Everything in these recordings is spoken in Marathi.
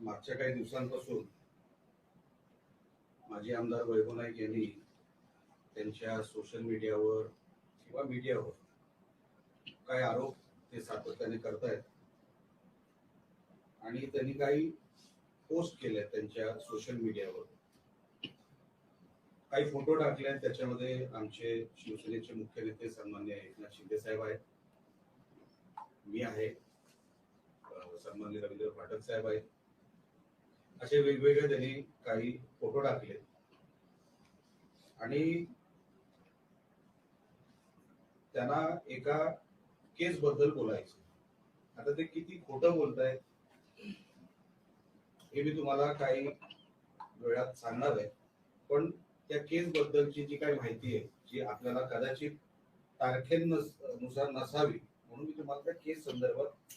मागच्या काही दिवसांपासून माजी आमदार वैभव नाईक यांनी त्यांच्या सोशल मीडियावर किंवा मीडियावर काही आरोप ते सातत्याने करतायत. आणि त्यांनी काही पोस्ट केल्या त्यांच्या सोशल मीडियावर काही फोटो टाकले आहेत त्याच्यामध्ये आमचे शिवसेनेचे मुख्य नेते सन्मान्य एकनाथ शिंदे साहेब आहेत. मी आहे. सन्मान्य रवींद्र पाठक साहेब आहेत. असे वेगवेगळे त्यांनी काही फोटो टाकले. आणि त्यांना एका केस बद्दल बोलायचं. आता ते किती खोटं बोलतायत हे मी तुम्हाला काही वेळात सांगणार आहे. पण त्या केस बद्दलची जी काही माहिती आहे जी आपल्याला कदाचित तारखेनुसार नसावी म्हणून मी तुम्हाला त्या केस संदर्भात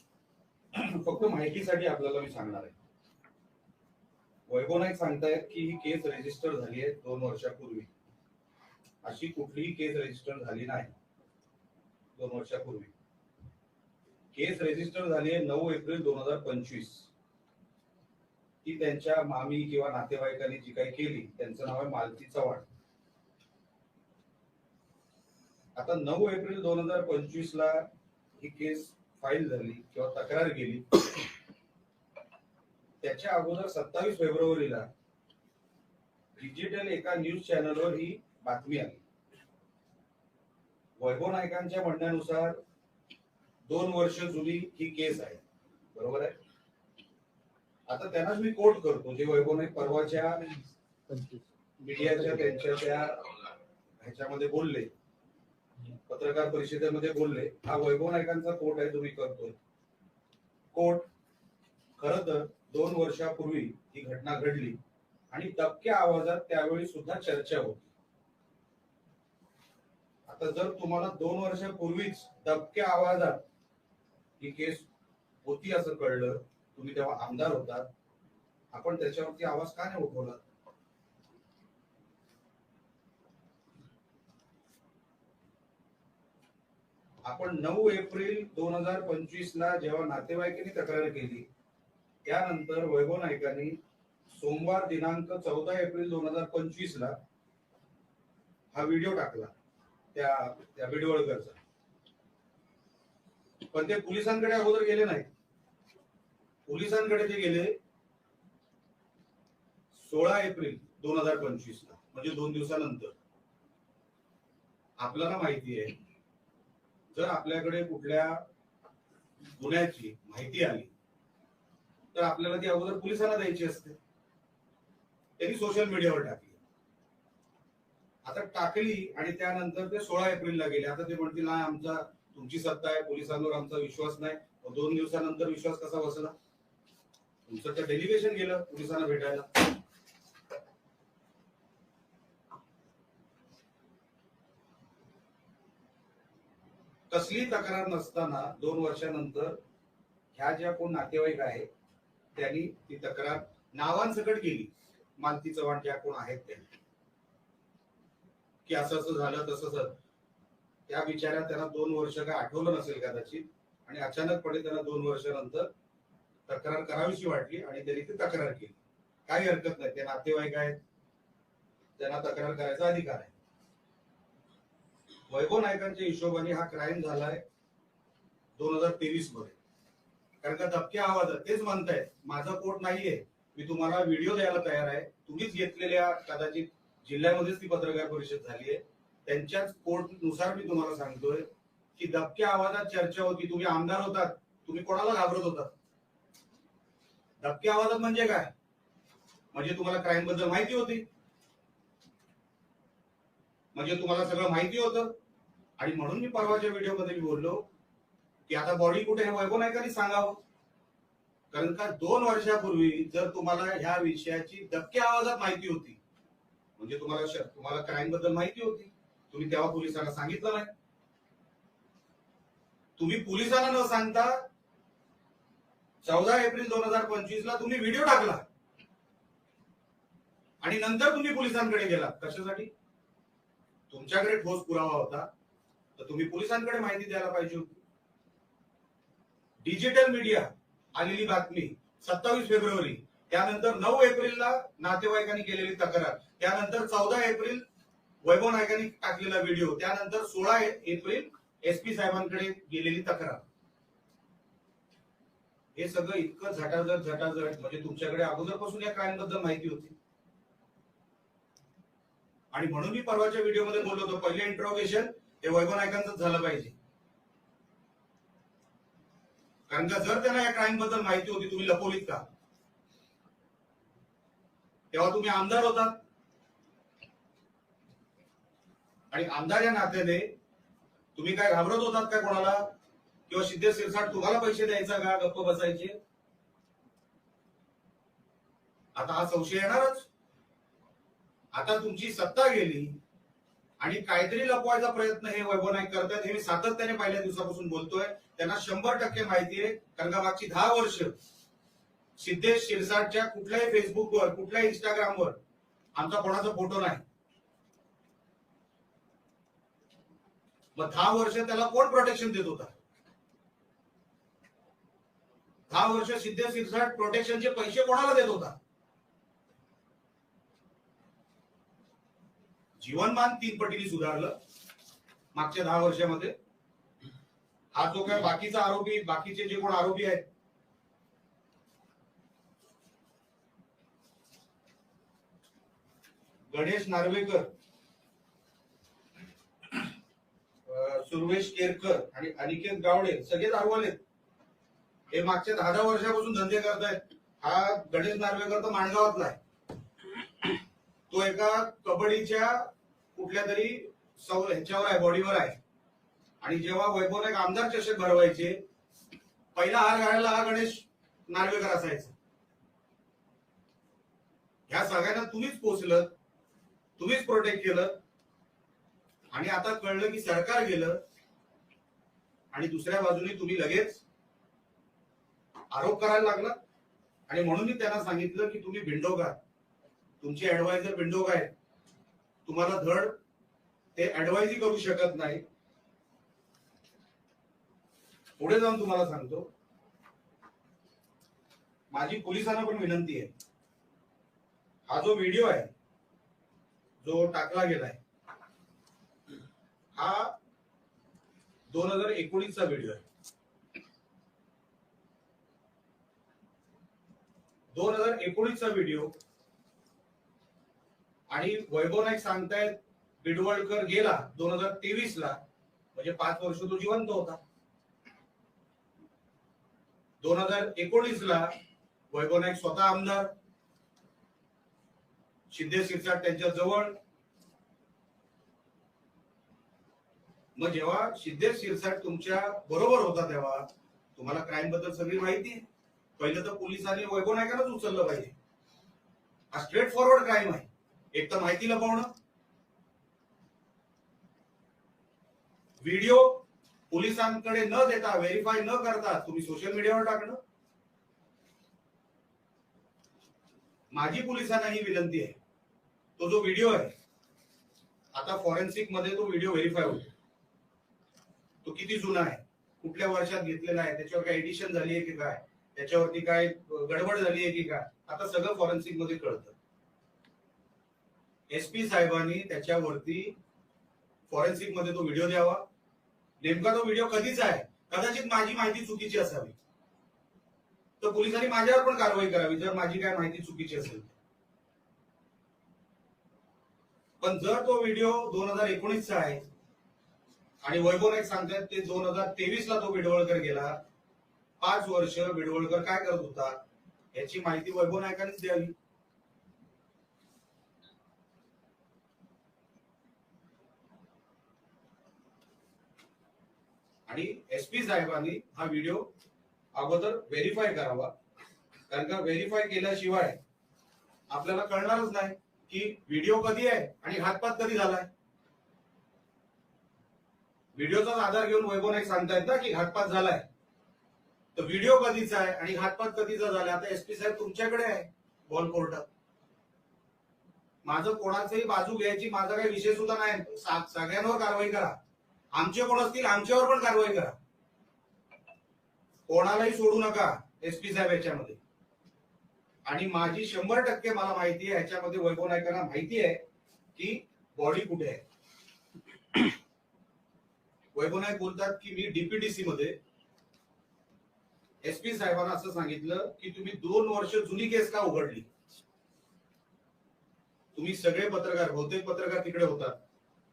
फक्त माहितीसाठी आपल्याला मी सांगणार आहे. वैभव नाईक सांगतायत की ही केस रजिस्टर झाली आहे दोन वर्षापूर्वी. अशी कुठलीही केस रजिस्टर झाली नाही. दोन वर्षापूर्वी. केस रजिस्टर झाली आहे नऊ एप्रिल दोन हजार पंचवीस. ती त्यांच्या मामी किंवा नातेवाईकांनी जी काही केली त्यांचं नाव आहे मालती चव्हाण. आता नऊ एप्रिल दोन हजार पंचवीस ला ही केस फाईल झाली किंवा तक्रार केली त्याच्या अगोदर सत्तावीस फेब्रुवारीला डिजिटल एका न्यूज चॅनलवर ही बातमी आली. वैभव नायकांच्या म्हणण्यानुसार दोन वर्ष जुनी ही केस आहे. बरोबर आहे? आता त्यांनाच मी कोट करतो जे वैभव नाईक परवाच्या मीडियाच्या त्यांच्या त्या ह्याच्यामध्ये बोलले पत्रकार परिषदेमध्ये बोलले हा वैभव नायकांचा कोट आहे तुम्ही करतोय. कोट खर तर दोन वर्षापूर्वी ही घटना घडली आणि दबक्या आवाजात त्यावेळी सुद्धा चर्चा होती. आता जर तुम्हाला दोन वर्षापूर्वीच दबक्या आवाजात ही केस होती असं कळलं तुम्ही तेव्हा आमदार होता आपण त्याच्यावरती आवाज का नाही उठवला? आपण नऊ एप्रिल दोन हजार पंचवीस ला जेव्हा नातेवाईकांनी तक्रार केली त्यानंतर वैभव नाईकांनी सोमवार दिनांक चौदा एप्रिल दोन हजार पंचवीस ला हा व्हिडिओ टाकला. त्या त्या बिडवळकरचा पण ते पोलिसांकडे अगोदर गेले नाही पोलिसांकडे ते गेले सोळा एप्रिल दोन हजार पंचवीस ला म्हणजे दोन दिवसानंतर. आपल्याला माहिती आहे जर आपल्याकडे कुठल्या गुन्ह्याची माहिती आली तर आपल्याला ती अगोदर पोलिसांना द्यायची असते. त्यांनी सोशल मीडियावर टाकली. आता टाकली आणि त्यानंतर ते सोळा एप्रिलला गेले. आता ते म्हणतील नाही आमचा तुमची सत्ता आहे पोलिसांवर आमचा विश्वास नाही. दोन दिवसानंतर विश्वास कसा बसला? तुमचं तर डेलिगेशन गेलं पोलिसांना भेटायला. कसली तक्रार नसताना दोन वर्षानंतर ह्या ज्या कोण नातेवाईक आहेत त्यांनी ती तक्रार नावांसकट केली. मालती चव्हाण ज्या कोण आहेत त्यांनी की असं असं झालं तसं त्या बिचाऱ्या त्यांना दोन वर्ष काय आठवलं नसेल कदाचित. आणि अचानकपणे त्यांना दोन वर्षानंतर तक्रार करावीशी वाटली आणि त्यांनी ती तक्रार केली. काही हरकत नाही. ते नातेवाईक आहेत. त्यांना तक्रार करायचा अधिकार आहे. वैभव नायकांच्या हिशोबाने हा क्राईम झालाय दोन हजार तेवीसमध्ये कारण का दबक्या आवाजात तेच म्हणतायत. माझा कोट नाहीये. मी तुम्हाला व्हिडिओ द्यायला तयार आहे. तुम्हीच घेतलेल्या कदाचित जिल्ह्यामध्येच ती पत्रकार परिषद झाली आहे. त्यांच्याच कोर्टनुसार मी तुम्हाला सांगतोय की दबक्या आवाजात चर्चा होती. तुम्ही आमदार होतात. तुम्ही कोणाला घाबरत होतात? दबक्या आवाजात म्हणजे काय? म्हणजे तुम्हाला क्राईमबद्दल माहिती होती. म्हणजे तुम्हाला सगळं माहिती होतं. आणि म्हणून मी परवाच्या व्हिडिओमध्ये मी बोललो की आता बॉडी कुठे हे वैभव नायकांनी सांगावं. कारण का दोन वर्षापूर्वी जर तुम्हाला ह्या विषयाची दबक्या आवाजात माहिती होती म्हणजे तुम्हाला तुम्हाला क्राईमबद्दल माहिती होती तुम्ही तेव्हा पोलिसांना सांगितलं नाही. तुम्ही पोलिसांना न सांगता चौदा एप्रिल दोन हजार पंचवीस ला तुम्ही व्हिडिओ टाकला. आणि नंतर तुम्ही पोलिसांकडे गेला कशासाठी? तुमच्याकडे ठोस पुरावा होता तर तुम्ही पोलिसांकडे माहिती द्यायला पाहिजे होती. डिजिटल मीडिया आलेली बातमी सत्तावीस फेब्रुवारी त्यानंतर नऊ एप्रिलला नातेवाईकांनी केलेली तक्रार त्यानंतर चौदा एप्रिल वैभव नायकांनी टाकलेला व्हिडिओ त्यानंतर सोळा एप्रिल एसपी साहेबांकडे गेलेली तक्रार. हे सगळं इतकं झटाझट झटाझट म्हणजे तुमच्याकडे अगोदरपासून या क्राईमबद्दल माहिती होती. आणि म्हणून मी परवाच्या व्हिडिओमध्ये बोललो होतो पहिले इंट्रोगेशन हे वैभव नायकांचं झालं पाहिजे. कारण का जर त्यांना या क्राईमबद्दल माहिती होती तुम्ही लपवलीत का? तेव्हा तुम्ही आमदार होतात. आणि आमदार या नात्याने तुम्ही काय घाबरत होतात का कोणाला? किंवा सिद्धेश सिरसाट तुम्हाला पैसे द्यायचा का? गप्प बसायचे? आता हा संशय येणारच. आता तुमची सत्ता गेली आणि काहीतरी लपवायचा प्रयत्न हे वैभव नाईक करतायत. हे मी सातत्याने पहिल्या दिवसापासून बोलतोय. त्यांना शंभर टक्के माहिती आहे कारण का मागची दहा वर्ष सिद्धेश शिरसाटच्या कुठल्याही फेसबुकवर कुठल्याही इंस्टाग्रामवर आमचा कोणाचा फोटो नाही. मग दहा वर्ष त्याला कोण प्रोटेक्शन देत होता? दहा वर्ष सिद्धेश शिरसाट प्रोटेक्शनचे पैसे कोणाला देत होता? जीवनमान तीन पटीने सुधारलं मागच्या दहा वर्षामध्ये. हा जो काय बाकीचा आरोपी बाकीचे जे कोण आरोपी आहेत गणेश नार्वेकर सुरवेश केरकर आणि अनिकेत गावडे सगळेच दारूवाले हे मागच्या दहा दहा वर्षापासून धंदे करतायत. हा गणेश नार्वेकर तर माणगावातला आहे. तो एका कबड्डीच्या कुठल्या तरी सौ ह्याच्यावर आहे बॉडीवर आहे. आणि जेव्हा वैभव नाईक आमदार चषक भरवायचे पहिला हार घालायला हा गणेश नार्वेकर असायचा. ह्या सगळ्यांना तुम्हीच पोचलं तुम्हीच प्रोटेक्ट केलं. आणि आता कळलं की सरकार गेलं आणि दुसऱ्या बाजूने तुम्ही लगेच आरोप करायला लागला. आणि म्हणून मी त्यांना सांगितलं की तुम्ही भिंडोक तुमचे ऍडवायझर भिंडोक आहेत तुम्हाला धड ते ऍडवाइजही करू शकत नाही. पुढे जाऊन तुम्हाला सांगतो. माझी पोलिसांना पण विनंती आहे. हा जो व्हिडिओ आहे जो टाकला गेलाय हा दोन हजार एकोणीसचा व्हिडिओ आहे. दोन हजार एकोणीसचा व्हिडिओ आणि वैभव नाईक सांगतायत बिडवळकर गेला दोन हजार तेवीस ला म्हणजे पाच वर्ष तो जिवंत होता. दोन हजार एकोणीस ला वैभव नाईक स्वतः आमदार शिंदे शिरसाट त्यांच्या जवळ. मग जेव्हा सिद्धेश शिरसाट तुमच्या बरोबर होता तेव्हा तुम्हाला क्राईमबद्दल सगळी माहिती पहिलं तर पोलिसांनी वैभव नायकालाच उचललं पाहिजे. हा स्ट्रेट फॉरवर्ड क्राईम आहे. एक तर माहिती लपवणं व्हिडिओ पोलिसांकडे न देता व्हेरीफाय न करता तुम्ही सोशल मीडियावर टाकणं. माझी पोलिसांना ही विनंती आहे. तो जो व्हिडिओ आहे आता फॉरेन्सिकमध्ये तो व्हिडिओ व्हेरीफाय होतो. तो किती जुना आहे कुठल्या वर्षात घेतलेला आहे त्याच्यावर काय एडिशन झाली आहे की काय त्याच्यावरती काय गडबड झाली आहे की काय आता सगळं फॉरेन्सिकमध्ये कळतं. एसपी साहेबांनी त्याच्यावरती फॉरेन्सिकमध्ये तो व्हिडिओ द्यावा. नेमका तो व्हिडिओ कधीच आहे? कदाचित माझी माहिती चुकीची असावी. तर पोलिसांनी माझ्यावर पण कारवाई करावी जर माझी काय माहिती चुकीची असेल पण जर तो व्हिडिओ दोन हजार एकोणीसचा आहे आणि वैभव नाईक सांगतात ते दोन हजार तेवीस ला तो बिडवळकर गेला पाच वर्ष बिडवळकर काय करत होता याची माहिती वैभव नायकांनीच द्यावी. आणि एसपी साहेबांनी हा व्हिडिओ अगोदर व्हेरीफाय करावा. कारण का व्हेरीफाय केल्याशिवाय आपल्याला कळणारच नाही की व्हिडिओ कधी आहे आणि हातपात कधी झालाय. व्हिडिओचाच आधार घेऊन वैभव नाईक सांगतायत ना की घातपात झालाय. तर व्हिडिओ कधीचा आहे आणि घातपात कधीचा झालाय? आता एसपी साहेब तुमच्याकडे आहे बॉल कोर्टात माझं कोणाचंही बाजू घ्यायची माझा काही विषय सुद्धा नाही. सगळ्यांवर कारवाई करा. आमचे कोण असतील? आमच्यावर पण कारवाई करा. कोणालाही सोडू नका एसपी साहेब याच्यामध्ये. आणि माझी शंभर टक्के मला माहिती आहे याच्यामध्ये वैभव नायकांना माहिती आहे की बॉडी कुठे आहे. वैभव नाईक बोलतात की मी डीपीडीसी मध्ये. एस पी साहेबांना असं सांगितलं की तुम्ही दोन वर्ष जुनी केस का उघडली? तुम्ही सगळे पत्रकार बहुतेक पत्रकार तिकडे होतात.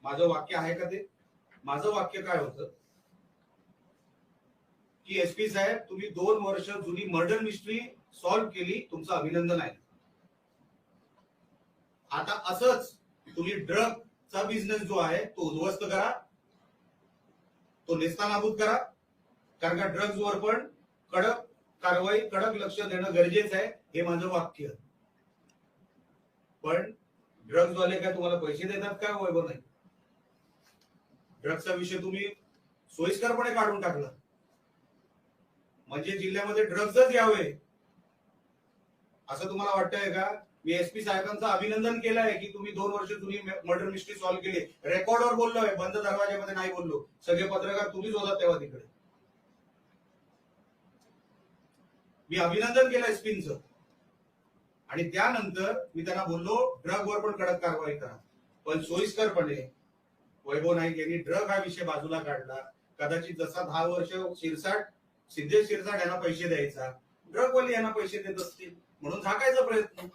माझं वाक्य आहे का ते? माझं वाक्य काय होतं? की एस पी साहेब तुम्ही दोन वर्ष जुनी मर्डर मिस्ट्री सॉल्व्ह केली तुमचं अभिनंदन आहे. आता असंच तुम्ही ड्रगचा बिझनेस जो आहे तो उद्ध्वस्त करा. तो नेस्तानाबूत करा. कारण का ड्रग्ज वर पण कडक कारवाई कडक लक्ष देणं गरजेचं आहे हे माझं वाक्य. पण ड्रग्ज वाले काय तुम्हाला पैसे देतात काय वैभव नाही. ड्रग्जचा विषय तुम्ही सोयीस्करपणे काढून टाकला. म्हणजे जिल्ह्यामध्ये ड्रग्जच यावे. असं तुम्हाला वाटतंय का? मी एसपी साहेबांचं अभिनंदन केलं आहे की तुम्ही दोन वर्ष जुनी मर्डर मिस्ट्री सॉल्व्ह केली. रेकॉर्डवर बोललोय बंद दरवाज्यामध्ये नाही बोललो. सगळे पत्रकार तुम्हीच होता तेव्हा तिकडे. मी अभिनंदन केलं एसपींचं आणि त्यानंतर मी त्यांना बोललो ड्रग वर पण कडक कारवाई करा. पण सोयीस्करपणे वैभव नाईक यांनी ड्रग हा विषय बाजूला काढला. कदाचित जसा दहा वर्ष शिरसाट सिद्धेश शिरसाट यांना पैसे द्यायचा ड्रग वाले यांना पैसे देत असतील म्हणून झाकायचा प्रयत्न.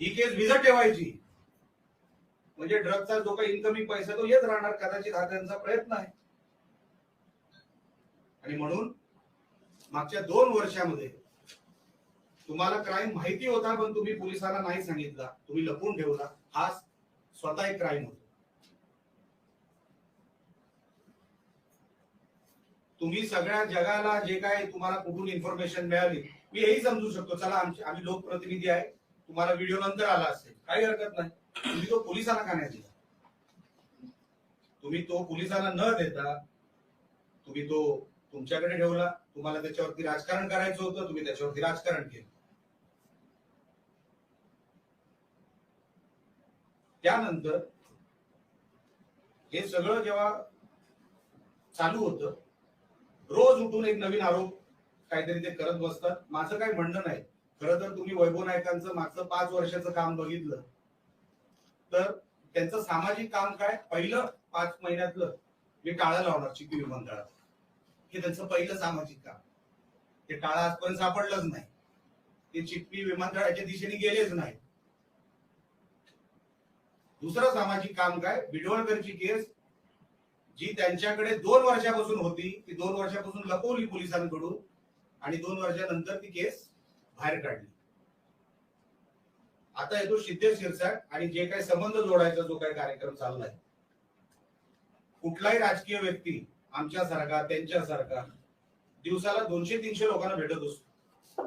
ही केस विजत ठेवायची. म्हणजे ड्रगचा जो काही इन्कमिंग पैसा तो येत राहणार कदाचित हा त्यांचा प्रयत्न आहे. आणि म्हणून मागच्या दोन वर्षामध्ये तुम्हाला क्राईम माहिती होता पण तुम्ही पोलिसांना नाही सांगितला. तुम्ही लपून ठेवला. हा स्वतः एक क्राईम होता. तुम्ही सगळ्या जगाला जे काय तुम्हाला कुठून इन्फॉर्मेशन मिळाली मी हेही समजू शकतो. चला आमचे आम्ही लोकप्रतिनिधी आहे. तुम्हाला व्हिडिओ नंतर आला असेल. काही हरकत नाही. तुम्ही तो पोलिसांना का नाही दिला? तुम्ही तो पोलिसांना न देता तुम्ही तो तुमच्याकडे ठेवला. तुम्हाला त्याच्यावरती राजकारण करायचं होतं तुम्ही त्याच्यावरती राजकारण केलं. त्यानंतर हे सगळं जेव्हा चालू होतं रोज उठून एक नवीन आरोप काहीतरी ते करत बसतात. माझं काही म्हणणं नाही. खरं तर तुम्ही वैभव नायकांचं मागचं पाच वर्षाचं काम बघितलं. तर त्यांचं सामाजिक काम काय? पहिलं पाच महिन्यातलं मी टाळं लावणार चिपी विमानतळात. हे त्यांचं पहिलं सामाजिक काम. ते टाळं आजपर्यंत सापडलंच नाही. ते चिप्पी विमानतळाच्या दिशेने गेलेच नाही दुसरं सामाजिक काम काय? बिडवळकरची केस जी त्यांच्याकडे दोन वर्षापासून होती ती दोन वर्षापासून लपवली पोलिसांकडून आणि दोन वर्षानंतर ती केस बाहेर काढली. आता येतो सिद्धेश शिरसाट आणि जे काही संबंध जोडायचा जो काही कार्यक्रम चाललाय. कुठलाही राजकीय व्यक्ती आमच्यासारखा त्यांच्यासारखा दिवसाला दोनशे तीनशे लोकांना भेटत असतो.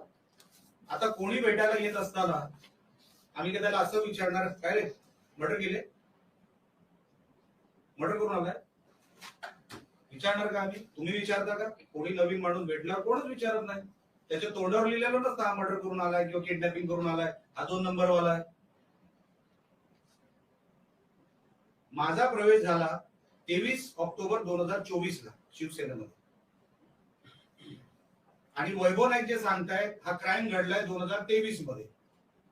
आता कोणी भेटायला येत असताना आम्ही काय त्याला असं विचारणार काय रे? मर्डर केले मर्डर करून आलाय? विचारणार का आम्ही? तुम्ही विचारता का? कोणी नवीन माणूस भेटला कोणच विचारत नाही. त्याच्या तोंडावर लिहिलेलं नसतं हा मर्डर करून आलाय किंवा किडनॅपिंग करून आलाय. हा दोन नंबर वाला आहे. माझा प्रवेश झाला तेवीस ऑक्टोबर दोन हजार चोवीस ला शिवसेनेमध्ये. आणि वैभव नाईक जे सांगतायत हा क्राईम घडलाय दोन हजार तेवीसमध्ये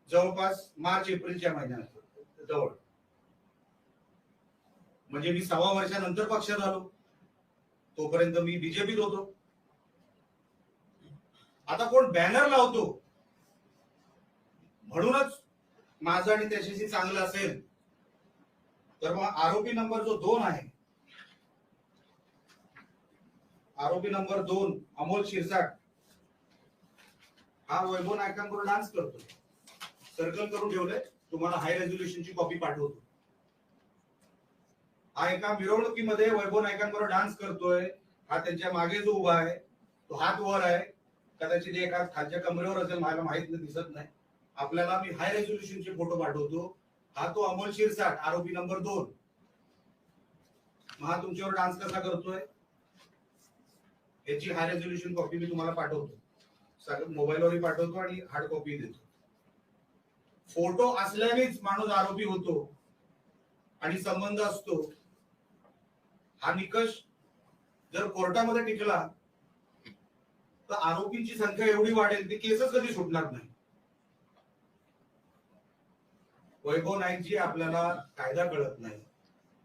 जवळपास मार्च एप्रिलच्या महिन्यात जवळ. म्हणजे मी सव्वा वर्षानंतर पक्षात आलो. तोपर्यंत मी बीजेपीत होतो. आता कोण बॅनर लावतो? म्हणूनच माझं आणि त्याच्याशी चांगलं असेल तर मग आरोपी नंबर जो दोन आहे आरोपी नंबर दोन अमोल शिरसाट हा वैभव नायकांकडून डान्स करतो सर्कल करून ठेवलंय. तुम्हाला हाय रेझोल्युशनची कॉपी पाठवतो. हा एका मिरवणुकीमध्ये वैभव नायकांबरोबर डान्स करतोय. हा त्यांच्या मागे जो उभा आहे तो हात वर आहे. कदाचित एका खालच्या कमरेवर असेल मला माहीत नाही दिसत नाही. आपल्याला मी हाय रेझोल्युशनचे फोटो पाठवतो. हा तो अमोल शिरसाट आरोपी नंबर दोन. हा तुमच्यावर डान्स कसा करतोय? याची हाय रेझोल्युशन कॉपी मी तुम्हाला पाठवतो. सगळं मोबाईलवरही पाठवतो आणि हार्ड कॉपी देतो. फोटो असल्यानेच माणूस आरोपी होतो आणि संबंध असतो. हा निकष जर कोर्टामध्ये टिकला तर आरोपींची संख्या एवढी वाढेल ती केसच कधी सुटणार नाही. वैभव नाईकची आपल्याला कायदा कळत नाही.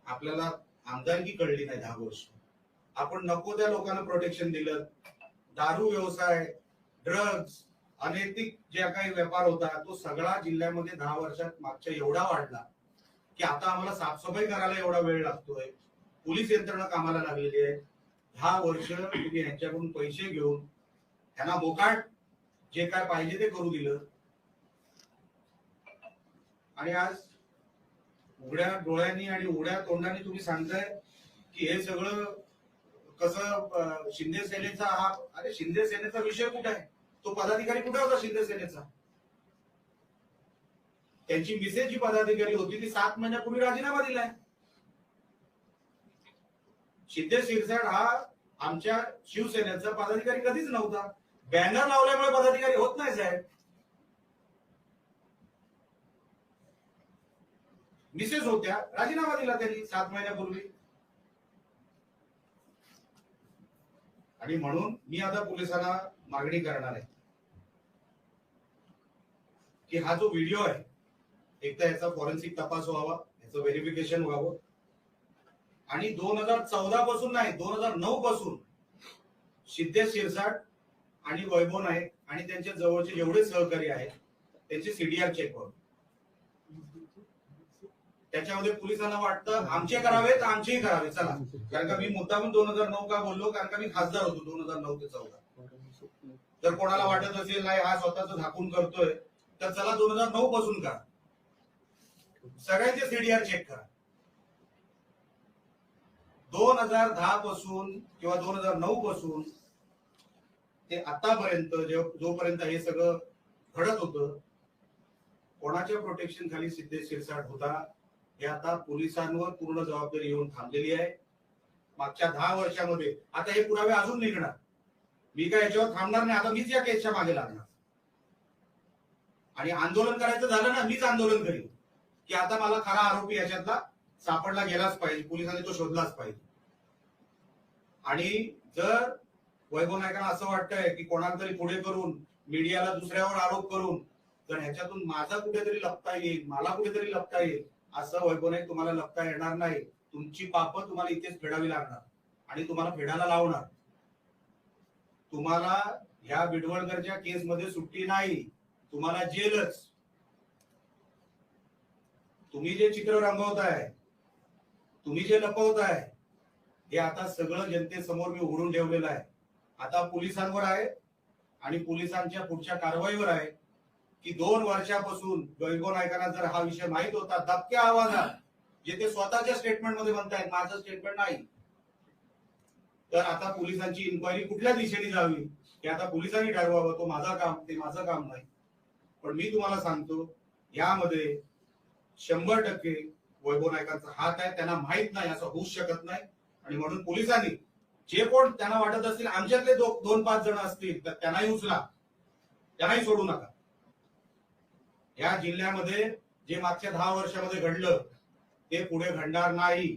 आपल्याला आमदारकी कळली नाही दहा वर्ष. आपण नको त्या लोकांना प्रोटेक्शन दिलं. दारू व्यवसाय ड्रग्ज अनैतिक ज्या काही व्यापार होता तो सगळा जिल्ह्यामध्ये दहा वर्षात मागच्या एवढा वाढला की आता आम्हाला साफसफाई करायला एवढा वेळ लागतोय. पोलीस यंत्रणा कामाला लागलेली आहे दहा वर्ष तुम्ही यांच्याकडून पैसे घेऊन त्यांना मोकाट जे काय पाहिजे ते करू दिलं. आणि आज उघड्या डोळ्यांनी आणि उघड्या तोंडाने तुम्ही सांगताय की हे सगळं कसं शिंदे सेनेचा हा अरे शिंदे सेनेचा विषय कुठे आहे? तो पदाधिकारी कुठे होता शिंदे सेनेचा? त्यांची मिसेस जी पदाधिकारी होती ती सात महिन्यापूर्वी राजीनामा दिलाय. शिंदे शिरसाट हा आमच्या शिवसेनेचा पदाधिकारी कधीच नव्हता. बॅनर लावल्यामुळे पदाधिकारी होत नाही साहेब. मिसेस होत्या. राजीनामा दिला त्यांनी सात महिन्यापूर्वी. आणि म्हणून मी आता पोलिसांना मागणी करणार आहे. की हा जो व्हिडिओ आहे एकदा याचा फॉरेन्सिक तपास व्हावा याचं व्हेरिफिकेशन व्हावं. आणि दोन हजार चौदा पासून नाही दोन हजार नऊ पासून सिद्धेश शिरसाट आणि वैभव नाईक आणि त्यांच्या जवळचे जेवढे सहकारी आहेत त्यांचे सीडीआर चेक करून. त्याच्यामध्ये पोलिसांना वाटतं आमचे करावे तर आमचेही करावे चला. कारण का मी मुद्दामून दोन हजार नऊ का बोललो कारण का मी खासदार होतो दोन हजार नऊ ते चौदा. जर कोणाला वाटत असेल नाही हा स्वतःच झाकून करतोय तर चला दोन हजार नऊ पासून करा. सगळ्यांचे सीडीआर चेक करा. दोन हजार दहा पासून किंवा दोन हजार नऊ पासून ते आतापर्यंत जोपर्यंत हे सगळं घडत होत कोणाच्या प्रोटेक्शन खाली सिद्धेश शिरसाट होता हे आता पोलिसांवर पूर्ण जबाबदारी येऊन थांबलेली आहे. मागच्या दहा वर्षामध्ये आता हे पुरावे अजून निघणार. मी काय याच्यावर थांबणार नाही आता मीच या केसच्या मागे लागणार. आणि आंदोलन करायचं झालं ना मीच आंदोलन करीन. की आता मला खरा आरोपी याच्यातला सापडला गेलाच पाहिजे पोलिसांनी तो शोधलाच पाहिजे. आणि जर वैभव नायकांना असं वाटतंय की कोणाला तरी पुढे करून मीडियाला दुसऱ्यावर आरोप करून तर ह्याच्यातून माझा कुठेतरी लपता येईल मला कुठेतरी लपता येईल असं वैभव नाईक तुम्हाला लपता येणार नाही. तुमची पाप तुम्हाला इथेच फेडावी लागणार आणि तुम्हाला फेडायला लावणार. तुम्हाला ह्या बिडवळकरच्या केसमध्ये सुट्टी नाही. तुम्हाला जेलच. तुम्ही जे चित्र रंगवताय तुम्ही जे लपवताय हे आता सगळं जनतेसमोर मी उघडून ठेवलेलं आहे. आता पोलिसांवर आहे आणि पोलिसांच्या पुढच्या कारवाईवर आहे की दोन वर्षापासून वैभव नायकांना जर हा विषय माहीत होता धक्क्या आवाजात जे ते स्वतःच्या स्टेटमेंटमध्ये म्हणतायत माझं स्टेटमेंट नाही. तर आता पोलिसांची इन्क्वायरी कुठल्या दिशेने जावी हे आता पोलिसांनी ठरवावं तो माझा काम ते माझं काम नाही. पण मी तुम्हाला सांगतो यामध्ये शंभर टक्के वैभव नायकांचा हात आहे त्यांना माहीत नाही असं होऊच शकत नाही. आणि म्हणून पोलिसांनी जे कोण त्यांना वाटत असतील आमच्यातले दोन पाच जण असतील तर त्यांनाही उचला. त्यांनाही सोडू नका. या जिल्ह्यामध्ये जे मागच्या दहा वर्षामध्ये घडलं ते पुढे घडणार नाही.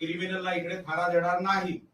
क्रिमिनलला इकडे थारा देणार नाही.